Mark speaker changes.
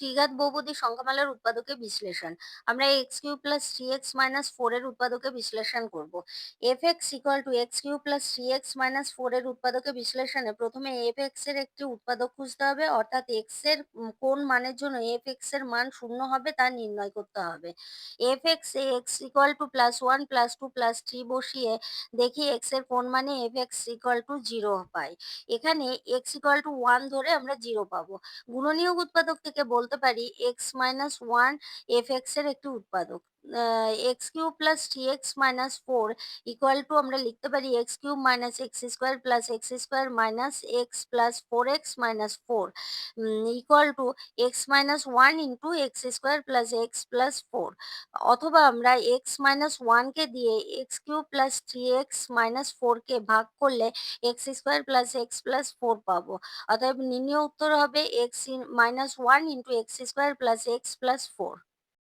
Speaker 1: ত্রিঘাত বহুপদী সংখ্যামালার উৎপাদকের বিশ্লেষণ আমরা x cube plus three x minus four এর উৎপাদকে বিশ্লেষণ করব f x equal to x cube plus three x minus four এর উৎপাদকে বিশ্লেষণে প্রথমে এফ এক্স এর একটি উৎপাদক খুঁজতে হবে অর্থাৎ এক্স এর কোন মানের জন্য এফ এক্স এর মান শূন্য হবে তা নির্ণয় করতে হবে F x A x equal to plus one plus two plus three বসিয়ে দেখি এক্স এর কোন মানে f x equal to zero পাই এখানে এক্স ইকুয়াল টু ওয়ান ধরে আমরা জিরো পাবো গুণনীয়ক উৎপাদক থেকে বলতে তো body x - 1 fx এর একটা উৎপাদক x³ + 3x - 4 = আমরা লিখতে পারি x³ - x² + x² - x + 4x - 4 = x - 1 * x² + x + 4 অথবা আমরা x - 1 কে দিয়ে x³ + 3x - 4 কে ভাগ করলে x² + x + 4 পাবো অতএব নির্ণেয় উত্তর হবে x - 1 * x square plus x plus 4.